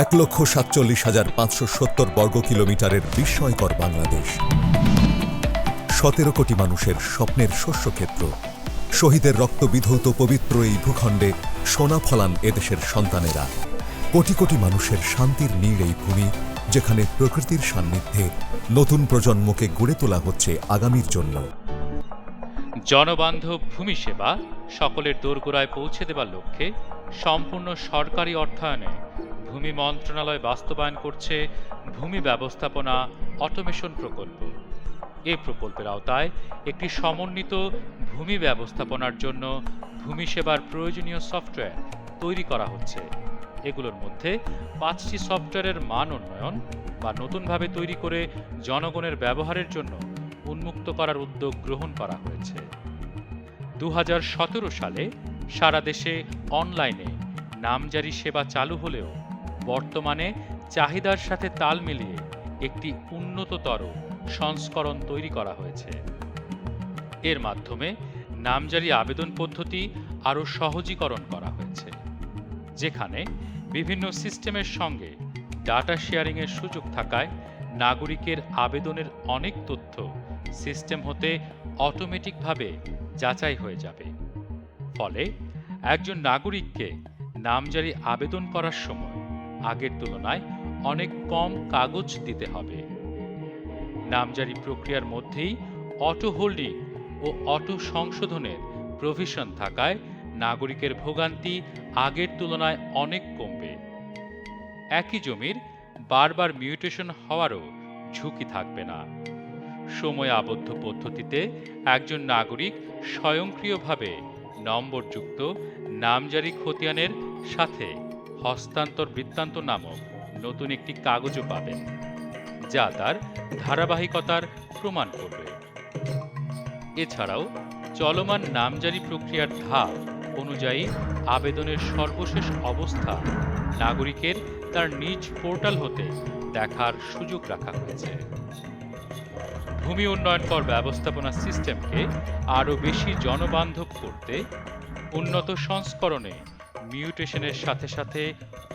এক লক্ষ সাতচল্লিশ হাজার পাঁচশো সত্তর বর্গ কিলোমিটারের বিস্ময়কর বাংলাদেশ। সতেরো কোটি মানুষের স্বপ্নের শস্যক্ষেত্র শহীদের রক্তবিধৌত পবিত্র এই ভূখণ্ডে সোনা ফলান এদেশের সন্তানেরা। কোটি কোটি মানুষের শান্তির নীড় এই ভূমি, যেখানে প্রকৃতির সান্নিধ্যে নতুন প্রজন্মকে গড়ে তোলা হচ্ছে আগামীর জন্য। জনবান্ধব ভূমি সেবা সকলের দোরগোড়ায় পৌঁছে দেবার লক্ষ্যে সম্পূর্ণ সরকারি অর্থায়নে ভূমি মন্ত্রণালয় বাস্তবায়ন করছে ভূমি ব্যবস্থাপনা অটোমেশন প্রকল্প। এই প্রকল্পের আওতায় একটি সমন্বিত ভূমি ব্যবস্থাপনার জন্য ভূমি সেবার প্রয়োজনীয় সফটওয়্যার তৈরি করা হচ্ছে। এগুলোর মধ্যে পাঁচটি সফটওয়্যারের মান উন্নয়ন বা নতুনভাবে তৈরি করে জনগণের ব্যবহারের জন্য উন্মুক্ত করার উদ্যোগ গ্রহণ করা হয়েছে। দু হাজার সতেরো সালে সারা দেশে অনলাইনে নামজারি সেবা চালু হলেও বর্তমানে চাহিদার সাথে তাল মিলিয়ে একটি উন্নততর সংস্করণ তৈরি করা হয়েছে। এর মাধ্যমে নামজারি আবেদন পদ্ধতি আরও সহজীকরণ করা হয়েছে, যেখানে বিভিন্ন সিস্টেমের সঙ্গে ডাটা শেয়ারিংয়ের সুযোগ থাকায় নাগরিকের আবেদনের অনেক তথ্য সিস্টেম হতে অটোমেটিকভাবে যাচাই হয়ে যাবে। ফলে একজন নাগরিককে নামজারি আবেদন করার সময় আগের তুলনায় অনেক কম কাগজ দিতে হবে। নামজারি প্রক্রিয়ার মধ্যেই অটো হোল্ডিং ও অটো সংশোধনের প্রভিশন থাকায় নাগরিকের ভোগান্তি আগের তুলনায় অনেক কমবে। একই জমির বারবার মিউটেশন হওয়ারও ঝুঁকি থাকবে না। সময় আবদ্ধ পদ্ধতিতে একজন নাগরিক স্বয়ংক্রিয়ভাবে নম্বরযুক্ত নামজারি খতিয়ানের সাথে হস্তান্তর বৃত্তান্ত নামক নতুন একটি কাগজও পাবেন, যা তার ধারাবাহিকতার প্রমাণ করবে। এছাড়াও চলমান নামজারি প্রক্রিয়ার ধাপ অনুযায়ী আবেদনের সর্বশেষ অবস্থা নাগরিকের তার নিজ পোর্টাল হতে দেখার সুযোগ রাখা হয়েছে। ভূমি উন্নয়ন কর ব্যবস্থাপনা সিস্টেমকে আরও বেশি জনবান্ধব করতে উন্নত সংস্করণে মিউটেশনের সাথে সাথে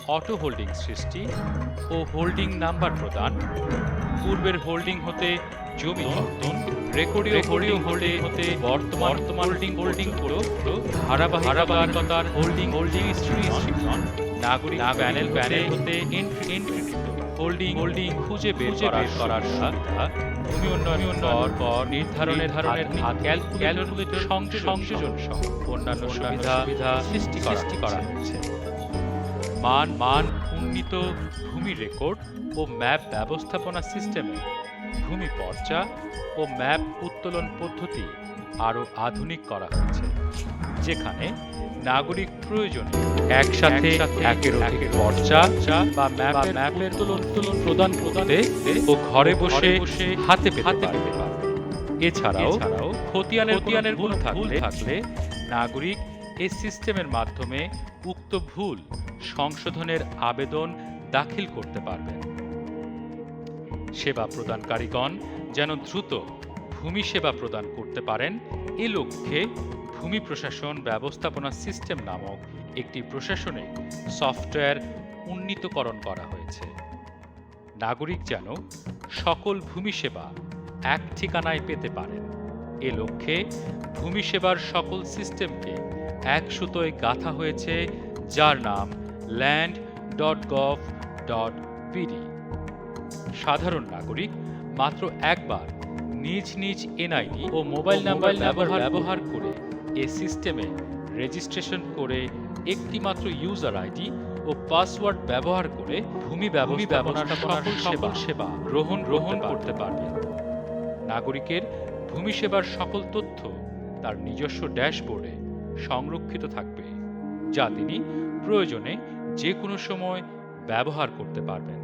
অটো হোল্ডিং সৃষ্টি ও হোল্ডিং নাম্বার প্রদান। পূর্বের হোল্ডিং হতে জমি রেকর্ডীয় হোল্ডিং হোল্ডিং হতে বর্তমান হোল্ডিং হোল্ডিং করো ধারাবাহিকতার হোল্ডিং হোল্ডিং সৃজন নাগরিক প্যানেল প্যানেল হতে এন্ট্রিকৃত হোল্ডিং হোল্ডিং খুঁজে বের করার সুবিধা ভূমি উন্নয়ন কর কর নির্ধারণের ধরনের ক্যালকুলেটর সংযোজন সহ অন্যান্য সুবিধা সুবিধা সৃষ্টি সৃষ্টি করা হয়েছে মান মান উন্নীত ভূমি রেকর্ড ও ম্যাপ ব্যবস্থাপনা সিস্টেমে ভূমি পর্চা ও ম্যাপ উত্তোলন পদ্ধতি আরও আধুনিক করা হয়েছে যেখানে নাগরিক প্রয়োজনে। একসাথে একের অধিক পর্চা বা ম্যাপের তুলন তুলন প্রদান প্রদানে ও ঘরে বসে হাতে হাতে পেতে পারবে এছাড়াও খতিয়ানের খতিয়ানের ভুল থাকলে থাকলে নাগরিক এই সিস্টেমের মাধ্যমে উক্ত ভুল সংশোধনের আবেদন দাখিল করতে পারবেন। সেবা প্রদানকারীগণ যেন দ্রুত ভূমি সেবা প্রদান করতে পারেন এ লক্ষ্যে ভূমি প্রশাসন ব্যবস্থাপনা সিস্টেম নামক একটি প্রশাসনিক সফটওয়্যার উন্নীতকরণ করা হয়েছে। নাগরিক যেন সকল ভূমি সেবা এক ঠিকানায় পেতে পারেন। এ লক্ষ্যে ভূমি সেবার সকল সিস্টেমকে এক সুতোয় গাঁথা হয়েছে যার নাম land dot gov dot BD সাধারণ নাগরিক মাত্র একবার নিজ নিজ এনআইডি ও মোবাইল নাম্বার ব্যবহার ব্যবহার করে এ সিস্টেমে রেজিস্ট্রেশন করে একটিমাত্র ইউজার আইডি ও পাসওয়ার্ড ব্যবহার করে ভূমি ব্যবস্থাপনার সকল সেবা সেবা গ্রহণ গ্রহণ করতে পারবেন নাগরিকের ভূমি সেবার সকল তথ্য তার নিজস্ব ড্যাশবোর্ডে সংরক্ষিত থাকবে যা তিনি প্রয়োজনে যে কোনো সময় ব্যবহার করতে পারবেন।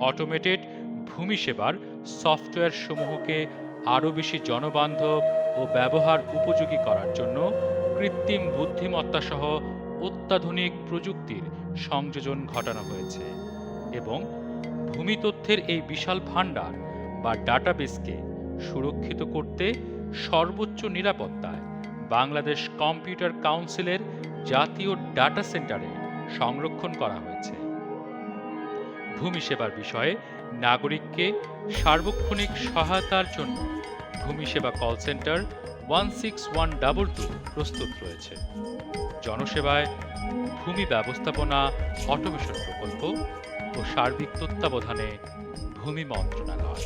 অটোমেটেড ভূমি সেবার সফটওয়্যার সমূহকে আরও বেশি জনবান্ধব ও ব্যবহার উপযোগী করার জন্য কৃত্রিম বুদ্ধিমত্তা সহ অত্যাধুনিক প্রযুক্তির সংযোজন ঘটানো হয়েছে এবং ভূমি তথ্যের এই বিশাল ভাণ্ডার বা ডাটাবেসকে সুরক্ষিত করতে সর্বোচ্চ নিরাপত্তায় বাংলাদেশ কম্পিউটার কাউন্সিলের জাতীয় ডাটা সেন্টারে সংরক্ষণ করা হয়েছে। ভূমি সেবার বিষয়ে নাগরিককে সার্বক্ষণিক সহায়তার জন্য ভূমি সেবা call centre one six one double two প্রস্তুত রয়েছে। জনসেবায় ভূমি ব্যবস্থাপনা, অটোমেশন প্রকল্প ও সার্বিক তত্ত্বাবধানে ভূমি মন্ত্রণালয়।